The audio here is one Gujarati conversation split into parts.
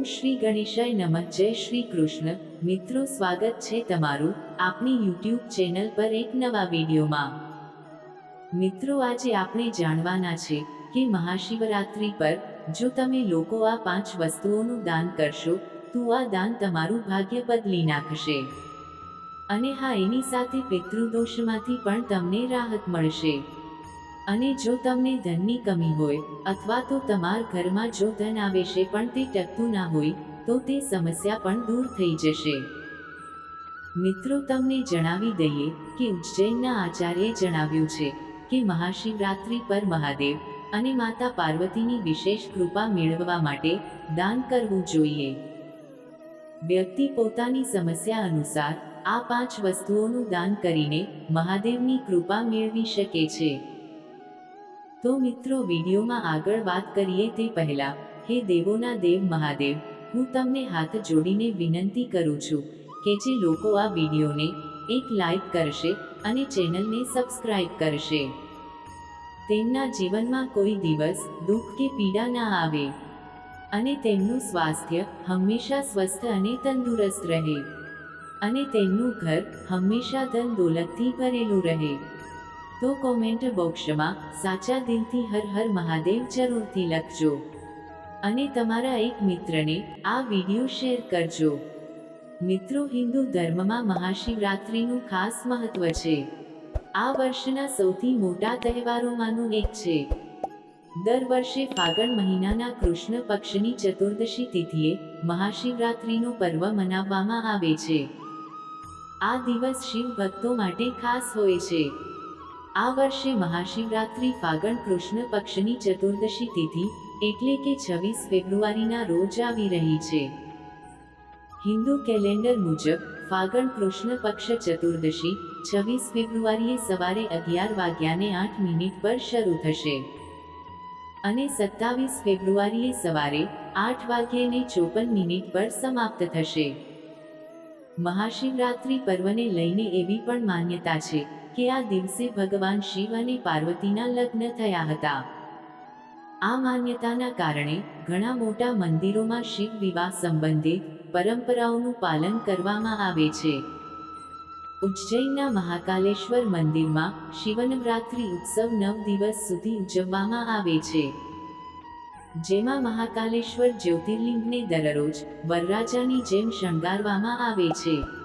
ઓમ શ્રી ગણેશાય નમઃ. જય શ્રી કૃષ્ણ. મિત્રો, સ્વાગત છે તમારું આપણી યુટ્યુબ ચેનલ પર એક નવા વિડીયોમાં. મિત્રો, આજે આપણે જાણવાના છે કે મહાશિવરાત્રિ પર જો તમે લોકો આ પાંચ વસ્તુઓનું દાન કરશો, તો આ દાન તમારું ભાગ્ય બદલી નાખશે. અને હા, એની સાથે પિતૃદોષમાંથી પણ તમને રાહત મળશે. અને જો તમને ધનની કમી હોય અથવા તો તમારા ઘરમાં જો ધન આવે છે પણ તે ટકતું ના હોય, તો તે સમસ્યા પણ દૂર થઈ જશે. મિત્રો, તમને જણાવી દઈએ કે ઉજ્જૈનના આચાર્યે જણાવ્યું છે કે મહાશિવરાત્રિ પર મહાદેવ અને માતા પાર્વતીની વિશેષ કૃપા મેળવવા માટે દાન કરવું જોઈએ. વ્યક્તિ પોતાની સમસ્યા અનુસાર આ પાંચ વસ્તુઓનું દાન કરીને મહાદેવની કૃપા મેળવી શકે છે. તો મિત્રો, વિડીયોમાં આગળ વાત કરીએ તે પહેલા. હે દેવોના દેવ મહાદેવ, હું તમને હાથ જોડીને વિનંતી કરું છું કે જે લોકો આ વિડીયોને એક લાઈક કરશે અને ચેનલને સબસ્ક્રાઇબ કરશે. તેમના જીવનમાં કોઈ દિવસ દુઃખ કે પીડા ના આવે અને તેમનું સ્વાસ્થ્ય હંમેશા સ્વસ્થ અને તંદુરસ્ત રહે અને તેમનું ઘર હંમેશા ધન દોલતથી ભરેલું રહે. તો કોમેન્ટ બોક્સમાં સાચા દિલથી હર હર મહાદેવ જરૂરથી લખજો. અને તમારા એક મિત્રને આ વીડિયો શેર કરજો. મિત્રો હિન્દુ ધર્મમાં મહાશિવરાત્રિનું ખાસ મહત્વ છે. આ વર્ષના સૌથી મોટા તહેવારોમાંનું એક છે. દર વર્ષે ફાગણ મહિનાના કૃષ્ણ પક્ષની ચતુર્દશી તિથિએ મહાશિવરાત્રિનું પર્વ મનાવવામાં આવે છે. આ દિવસ શિવ ભક્તો માટે ખાસ હોય છે. આ વર્ષે મહાશિવરાત્રિ ફાગણ કૃષ્ણ પક્ષની ચતુર્દશી તિથિ, એટલે કે છવ્વીસ ફેબ્રુઆરીના રોજ આવી રહી છે. હિન્દુ કેલેન્ડર મુજબ, ફાગણ કૃષ્ણ પક્ષ ચતુર્દશી, છવ્વીસ ફેબ્રુઆરીએ સવારે અગિયાર વાગ્યાને આઠ મિનિટ પર શરૂ થશે. અને સત્તાવીસ ફેબ્રુઆરીએ સવારે આઠ વાગ્યે ચોપન મિનિટ પર સમાપ્ત થશે. મહાશિવરાત્રિ પર્વને લઈને એવી પણ માન્યતા છે. કે આ દિવસે ભગવાન શિવ અને પાર્વતીના લગ્ન થયા હતા. આ માન્યતાના કારણે ઘણા મોટા મંદિરોમાં શિવ વિવાહ સંબંધિત પરંપરાઓનું પાલન કરવામાં આવે છે. ઉજ્જૈનના મહાકાલેશ્વર મંદિરમાં શિવનવરાત્રિ ઉત્સવ નવ દિવસ સુધી ઉજવવામાં આવે છે. જેમાં મહાકાલેશ્વર જ્યોતિર્લિંગને દરરોજ વરરાજાની જેમ શણગારવામાં આવે છે.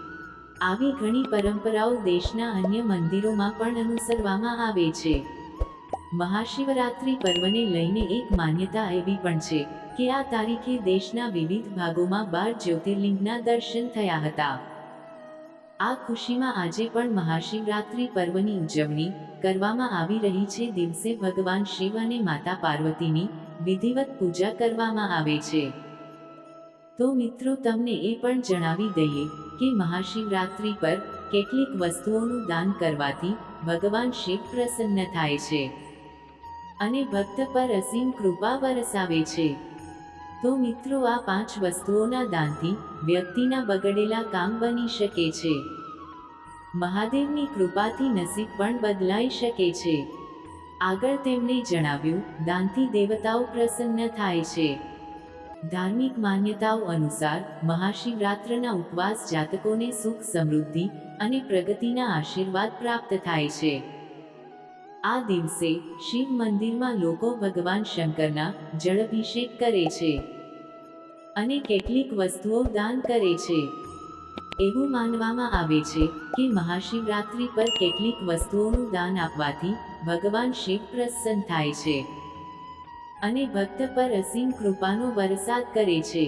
આવી ઘણી પરંપરાઓ દેશના અન્ય મંદિરોમાં પણ અનુસરવામાં આવે છે. મહાશિવરાત્રિ પર્વને લઈને એક માન્યતા એવી પણ છે કે આ તારીખે દેશના વિવિધ ભાગોમાં બાર જ્યોતિર્લિંગના દર્શન થયા હતા. આ ખુશીમાં આજે પણ મહાશિવરાત્રિ પર્વની ઉજવણી કરવામાં આવી રહી છે. દિવસે ભગવાન શિવ અને માતા પાર્વતીની વિધિવત પૂજા કરવામાં આવે છે. તો મિત્રો, તમને એ પણ જણાવી દઈએ કે મહાશિવરાત્રિ પર કેટલીક વસ્તુઓનું દાન કરવાથી ભગવાન શિવ પ્રસન્ન થાય છે. અને ભક્ત પર અસીમ કૃપા વરસાવે છે. તો મિત્રો, આ પાંચ વસ્તુઓના દાનથી વ્યક્તિના બગડેલા કામ બની શકે છે. મહાદેવની કૃપાથી નસીબ પણ બદલાઈ શકે છે. આગળ તેમણે જણાવ્યું, દાનથી દેવતાઓ પ્રસન્ન થાય છે. ધાર્મિક માન્યતાઓ અનુસાર, મહાશિવરાત્રના ઉપવાસ જાતકોને સુખ, સમૃદ્ધિ અને પ્રગતિના આશીર્વાદ પ્રાપ્ત થાય છે. આ દિવસે શિવ મંદિરમાં લોકો ભગવાન શંકરના જળાભિષેક કરે છે અને કેટલીક વસ્તુઓ દાન કરે છે. એવું માનવામાં આવે છે કે મહાશિવરાત્રિ પર કેટલીક વસ્તુઓનું દાન આપવાથી ભગવાન શિવ પ્રસન્ન થાય છે. અને ભક્ત પર અસીમ કૃપાનો વરસાદ કરે છે.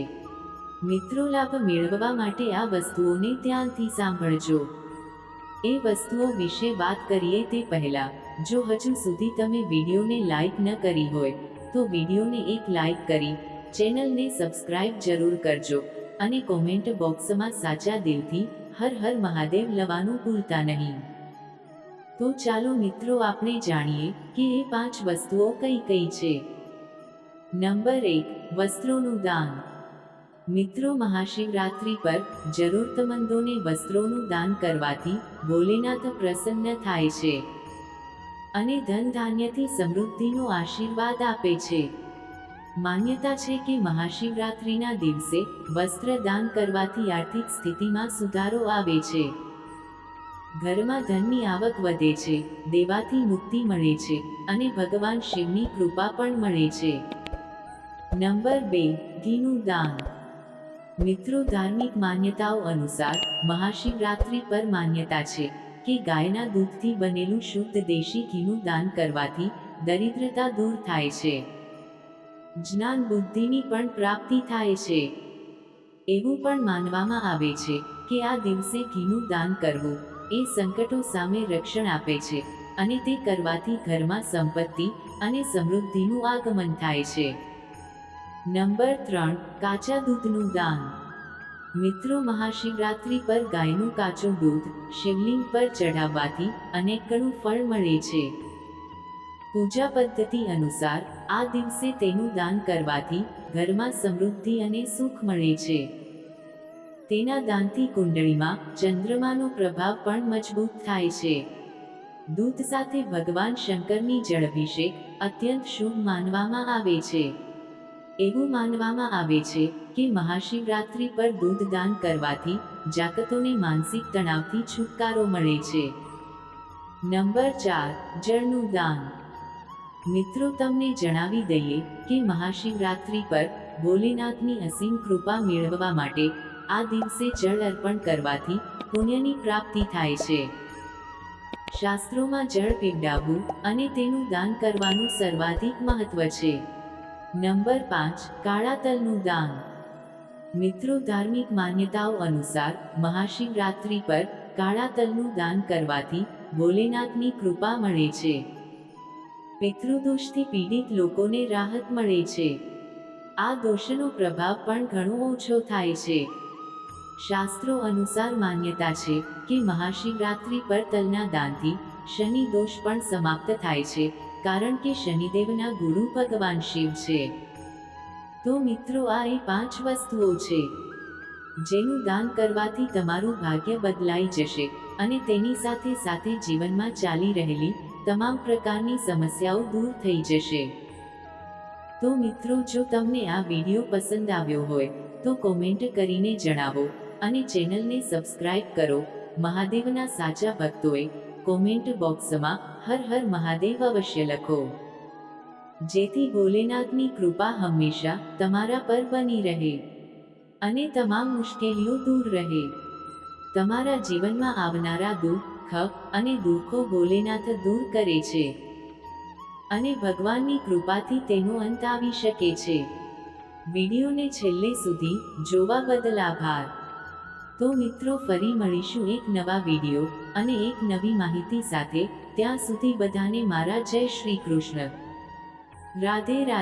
મિત્રો લાભ મેળવવા માટે આ વસ્તુઓને ધ્યાનથી સાંભળજો. એ વસ્તુઓ વિશે વાત કરીએ તે પહેલા, જો હજુ સુધી તમે વિડીયોને લાઈક ન કરી હોય, તો વિડીયોને એક લાઈક કરી, ચેનલને સબસ્ક્રાઇબ જરૂર કરજો અને કોમેન્ટ બોક્સમાં સાચા દિલથી, હર હર મહાદેવ લવાનું ભૂલતા નહીં. તો ચાલો મિત્રો આપણે જાણીએ કે એ પાંચ વસ્તુઓ કઈ કઈ છે. નંબર એક, વસ્ત્રોનું દાન. મિત્રો, મહાશિવરાત્રિ પર જરૂરતમંદોને વસ્ત્રોનું દાન કરવાથી ભોલેનાથ પ્રસન્ન થાય છે અને ધન ધાન્યથી સમૃદ્ધિનો આશીર્વાદ આપે છે. માન્યતા છે કે મહાશિવરાત્રિના દિવસે વસ્ત્ર દાન કરવાથી આર્થિક સ્થિતિમાં સુધારો આવે છે. ઘરમાં ધનની આવક વધે છે, દેવાથી મુક્તિ મળે છે અને ભગવાન શિવની કૃપા પણ મળે છે. નંબર બે ઘીનું દાન. મિત્રો, ધાર્મિક માન્યતાઓ અનુસાર મહાશિવરાત્રિ પર માન્યતા છે કે ગાયના દૂધથી બનેલું શુદ્ધ દેશી ઘીનું દાન કરવાથી દરિદ્રતા દૂર થાય છે. જ્ઞાન બુદ્ધિની પણ પ્રાપ્તિ થાય છે. એવું પણ માનવામાં આવે છે કે આ દિવસે ઘીનું દાન કરવું એ સંકટો સામે રક્ષણ આપે છે અને તે કરવાથી ઘરમાં સંપત્તિ અને સમૃદ્ધિનું આગમન થાય છે. નંબર ત્રણ, કાચા દૂધનું દાન. મિત્રો, મહાશિવરાત્રિ પર ગાયનું કાચું દૂધ, શિવલિંગ પર ચઢાવવાથી અનેક ગણું ફળ મળે છે. પૂજા પદ્ધતિ અનુસાર, આ દિવસે તેનું દાન કરવાથી ઘરમાં સમૃદ્ધિ અને સુખ મળે છે. તેના દાનથી કુંડળીમાં ચંદ્રમાનો પ્રભાવ પણ મજબૂત થાય છે. દૂધ સાથે ભગવાન શંકરની જળાભિષેક અત્યંત શુભ માનવામાં આવે છે. એવું માનવામાં આવે છે કે મહાશિવરાત્રિ પર દૂધ દાન કરવાથી જાતકોને માનસિક તણાવથી છુટકારો મળે છે. નંબર ચાર, જળનું દાન. મિત્રો, તમને જણાવી દઈએ કે મહાશિવરાત્રિ પર ભોલેનાથની અસીમ કૃપા મેળવવા માટે આ દિવસે જળ અર્પણ કરવાથી પુણ્યની પ્રાપ્તિ થાય છે. શાસ્ત્રોમાં જળ પીવડાવવું અને તેનું દાન કરવાનું સર્વાધિક મહત્વ છે. નંબર પાંચ કાળા તલનું દાન મિત્રો, ધાર્મિક માન્યતાઓ અનુસાર મહાશિવરાત્રિ પર કાળા તલનું દાન કરવાથી ભોલેનાથની કૃપા મળે છે. પિતૃદોષથી પીડિત લોકોને રાહત મળે છે. આ દોષનો પ્રભાવ પણ ઘણો ઓછો થાય છે. શાસ્ત્રો અનુસાર માન્યતા છે કે મહાશિવરાત્રિ પર તલના દાનથી શનિ દોષ પણ સમાપ્ત થાય છે. કારણ કે શનિદેવના ગુરુ ભગવાન શિવ છે. તો મિત્રો, આ એ પાંચ વસ્તુઓ છે, જેનું દાન કરવાથી તમારું ભાગ્ય બદલાઈ જશે અને તેની સાથે સાથે જીવનમાં ચાલી રહેલી તમામ પ્રકારની સમસ્યાઓ દૂર થઈ જશે. તો મિત્રો, જો તમને આ વીડિયો પસંદ આવ્યો હોય, તો કોમેન્ટ કરીને જણાવો અને ચેનલને સબસ્ક્રાઇબ કરો. મહાદેવના સાચા ભક્તોએ કોમેન્ટ બોક્સમાં હર હર મહાદેવ અવશ્ય લખો. જેથી ભોલેનાથની કૃપા હંમેશા તમારા પર બની રહે અને તમામ મુશ્કેલીઓ દૂર રહે. તમારા જીવનમાં આવનારા દુઃખ અને દુઃખો ભોલેનાથ દૂર કરે છે અને ભગવાનની કૃપાથી તેનો અંત આવી શકે છે. વિડીયોને છેલ્લે સુધી જોવા બદલ આભાર. તો મિત્રો, ફરી મળીશું એક નવા વીડિયો અને એક નવી માહિતી સાથે. ત્યાં સુધી બધાને મારા જય શ્રી કૃષ્ણ. રાધે રાધે.